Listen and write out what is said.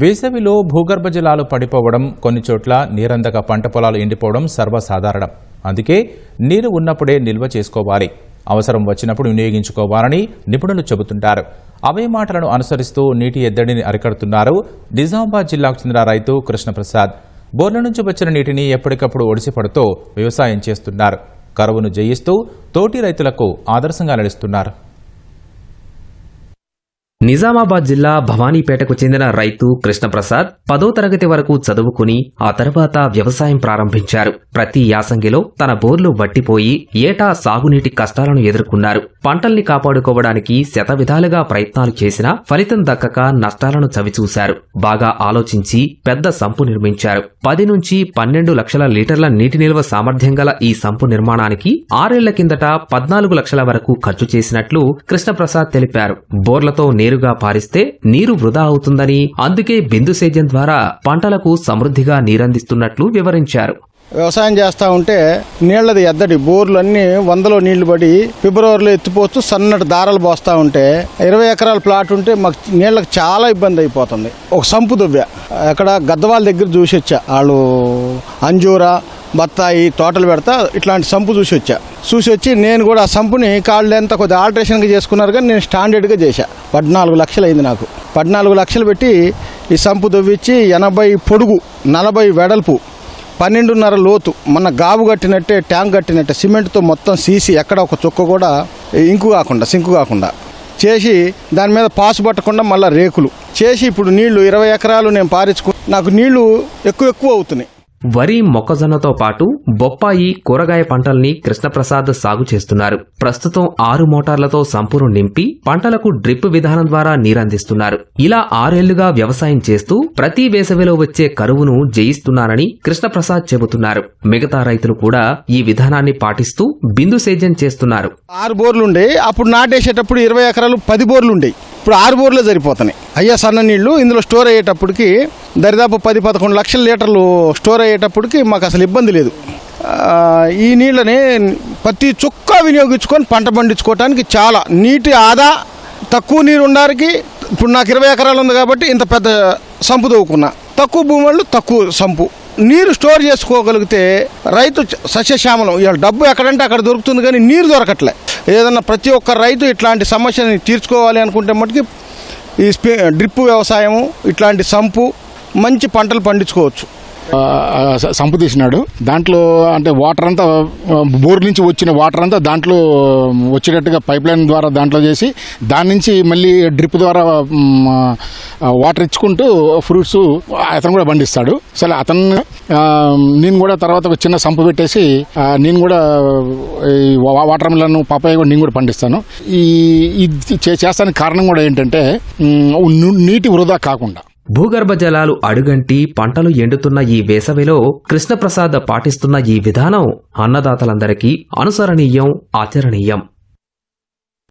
వేసవిలో భూగర్భ జలాలు పడిపోవడం కొన్ని చోట్ల నీరందక పంట పొలాలు ఎండిపోవడం సర్వసాధారణం. అందుకే నీరు ఉన్నప్పుడే నిల్వ చేసుకోవాలి. అవసరం వచ్చినప్పుడు వినియోగించుకోవాలని నిపుణులు చెబుతుంటారు. అవే మాటలను అనుసరిస్తూ నీటి ఎద్దడిని అరికడుతున్నారు నిజామాబాద్ జిల్లాకు చెందిన రైతు కృష్ణప్రసాద్. బోర్ల నుంచి వచ్చిన నీటిని ఎప్పటికప్పుడు ఒడిసిపడుతూ వ్యవసాయం చేస్తున్నారు. కరువును జయిస్తూ తోటి రైతులకు ఆదర్శంగా నడుస్తున్నారు నిజామాబాద్ జిల్లా భవానీపేటకు చెందిన రైతు కృష్ణప్రసాద్ పదో తరగతి వరకు చదువుకుని ఆ తర్వాత వ్యవసాయం ప్రారంభించారు. ప్రతి యాసంగిలో తన బోర్లు వట్టిపోయి ఏటా సాగునీటి కష్టాలను ఎదుర్కొన్నారు. పంటల్ని కాపాడుకోవడానికి శతవిధాలుగా ప్రయత్నాలు చేసినా ఫలితం దక్కక నష్టాలను చవిచూశారు. బాగా ఆలోచించి పెద్ద సంపు నిర్మించారు. పది నుంచి పన్నెండు లక్షల లీటర్ల నీటి నిల్వ సామర్థ్యం గల ఈ సంపు నిర్మాణానికి ఆరేళ్ళ కిందట పద్నాలుగు లక్షల వరకు ఖర్చు చేసినట్లు కృష్ణప్రసాద్ తెలిపారు. బోర్లతో నేరుగా పారిస్తే నీరు వృధా అవుతుందని అందుకే బిందు సేద్యం ద్వారా పంటలకు సమృద్ధిగా నీరందిస్తున్నట్లు వివరించారు. వ్యవసాయం చేస్తూ ఉంటే నీళ్ళది ఎద్దడి బోర్లు అన్ని వందలో నీళ్ళు పడి ఫిబ్రవరిలో ఎత్తిపోతూ సన్నటి దారాలు పోస్తూ ఉంటే ఇరవై ఎకరాల ప్లాట్ ఉంటే మాకు నీళ్ళకి చాలా ఇబ్బంది అయిపోతుంది. ఒక సంపు దువ్వ. అక్కడ గద్దవాళ్ళ దగ్గర చూసి వచ్చా వాళ్ళు అంజూరా బత్తాయి తోటలు పెడతా ఇట్లాంటి సంపు చూసి వచ్చా. చూసి వచ్చి నేను కూడా ఆ సంపుని కాళ్ళు ఎంత కొద్దిగా ఆల్టరేషన్గా చేసుకున్నారు కానీ నేను స్టాండర్డ్గా చేశా. పద్నాలుగు లక్షలు అయింది నాకు. పద్నాలుగు లక్షలు పెట్టి ఈ సంపు దువ్విచ్చి ఎనభై పొడుగు నలభై వెడల్పు పన్నెండున్నర లోతు మొన్న గాబు కట్టినట్టే ట్యాంక్ కట్టినట్టే సిమెంట్తో మొత్తం సీసి ఎక్కడ ఒక చుక్క కూడా ఇంకు కాకుండా సింకు కాకుండా చేసి దాని మీద పాసు పట్టకుండా మళ్ళీ రేకులు. చేసి ఇప్పుడు నీళ్ళు ఇరవై ఎకరాలు నేను పారించుకు నాకు నీళ్ళు ఎక్కువ ఎక్కువ అవుతున్నాయి. వరి మొక్కజొన్నతో పాటు బొప్పాయి కూరగాయ పంటల్ని కృష్ణప్రసాద్ సాగు చేస్తున్నారు. ప్రస్తుతం ఆరు మోటార్లతో సంపూర్ణ నింపి పంటలకు డ్రిప్ విధానం ద్వారా నీరందిస్తున్నారు. ఇలా ఆరేళ్ళుగా వ్యవసాయం చేస్తూ ప్రతి వేసవిలో వచ్చే కరువును జయిస్తున్నారని కృష్ణప్రసాద్ చెబుతున్నారు. మిగతా రైతులు కూడా ఈ విధానాన్ని పాటిస్తూ బిందు సేద్యం చేస్తున్నారు. ఆరు బోర్లు ఉండే అప్పుడు నాటేసేటప్పుడు ఇరవై ఎకరాలు పది బోర్లు ఇప్పుడు ఆరు బోర్లే సరిపోతున్నాయి. అయ్యా సన్న నీళ్ళు ఇందులో స్టోర్ అయ్యేటప్పటికి దరిదాపు పది పదకొండు లక్షల లీటర్లు స్టోర్ అయ్యేటప్పటికి మాకు అసలు ఇబ్బంది లేదు. ఈ నీళ్ళని ప్రతి చుక్క వినియోగించుకొని పంట పండించుకోవటానికి చాలా నీటి ఆదా తక్కువ నీరు ఉండడానికి ఇప్పుడు నాకు ఇరవై ఎకరాలు ఉంది కాబట్టి ఇంత పెద్ద సంపు తవ్వుకున్నా. తక్కువ భూములు తక్కువ సంపు. నీరు స్టోర్ చేసుకోగలిగితే రైతు సస్యశ్యామలం ఇవాళ డబ్బు ఎక్కడంటే అక్కడ దొరుకుతుంది కానీ నీరు దొరకట్లే. ఏదన్నా ప్రతి ఒక్క రైతు ఇట్లాంటి సమస్యని తీర్చుకోవాలి అనుకుంటే మటుకి ఈ స్పి డ్రిప్ వ్యవసాయము ఇట్లాంటి సంపు మంచి పంటలు పండించుకోవచ్చు. సంపదీసినాడు సంపు తీసినాడు. దాంట్లో అంటే వాటర్ అంతా బోర్ నుంచి వచ్చిన వాటర్ అంతా దాంట్లో వచ్చేటట్టుగా పైప్ లైన్ ద్వారా దాంట్లో చేసి దాని నుంచి మళ్ళీ డ్రిప్ ద్వారా వాటర్ ఇచ్చుకుంటూ ఫ్రూట్స్ అతను కూడా పండిస్తాడు. సరే అతను నేను కూడా తర్వాత ఒక చిన్న సంపు పెట్టేసి నేను కూడా ఈ వాటర్ మిలన్ పాపాయ కూడా నేను కూడా పండిస్తాను. ఈ ఇది చేస్తానికి కారణం కూడా ఏంటంటే నీటి వృధా కాకుండా. భూగర్భ జలాలు అడుగంటి పంటలు ఎండుతున్న ఈ వేసవిలో కృష్ణప్రసాద్ పాటిస్తున్న ఈ విధానం అన్నదాతలందరికీ అనుసరణీయం ఆచరణీయం.